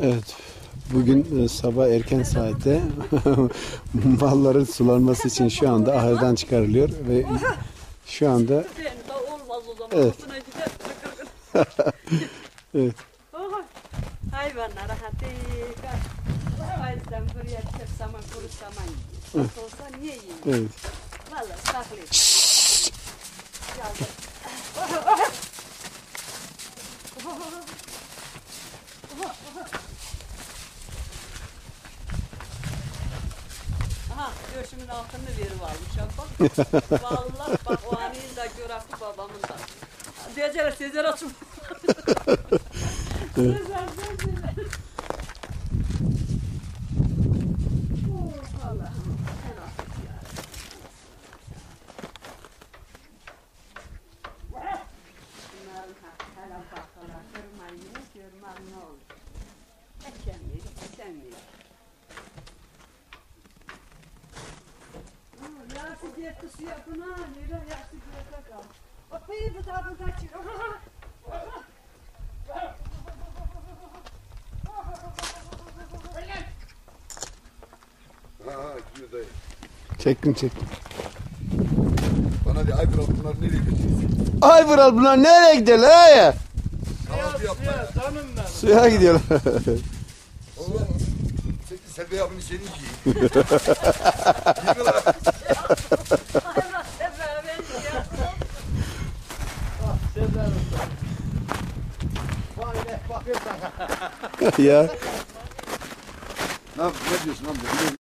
Evet. Bugün e, sabah erken saatte malların sulanması için şu anda ahırdan çıkarılıyor ve şu anda. Evet. Evet, Oy, Hayvanlara hadi kaç. O yüzden buraya çöp saman, kuru saman yiyor. Sat olsa niye yiyor? evet. Aha, göğsümün altını veri varmış ya bak. Vallahi bak o anıyı da gör babamın da. Diyecekler Sezer açım. Sezer. Yaşı gitti suya buna, nere yaşı gitti kal. Bak beni bu da buradan çık. Ha ha gidiyor dayı. Çektim çektim. Bana bir ay bırak bunlar nereye götürüyorsun? Ay Vural bunlar nereye gidiyorlar ay? Kahvaltı yapma ya. Suya gidiyorlar. Oğlum. Sen Selvi abinin seni giy. Giy Ja. Nou, dat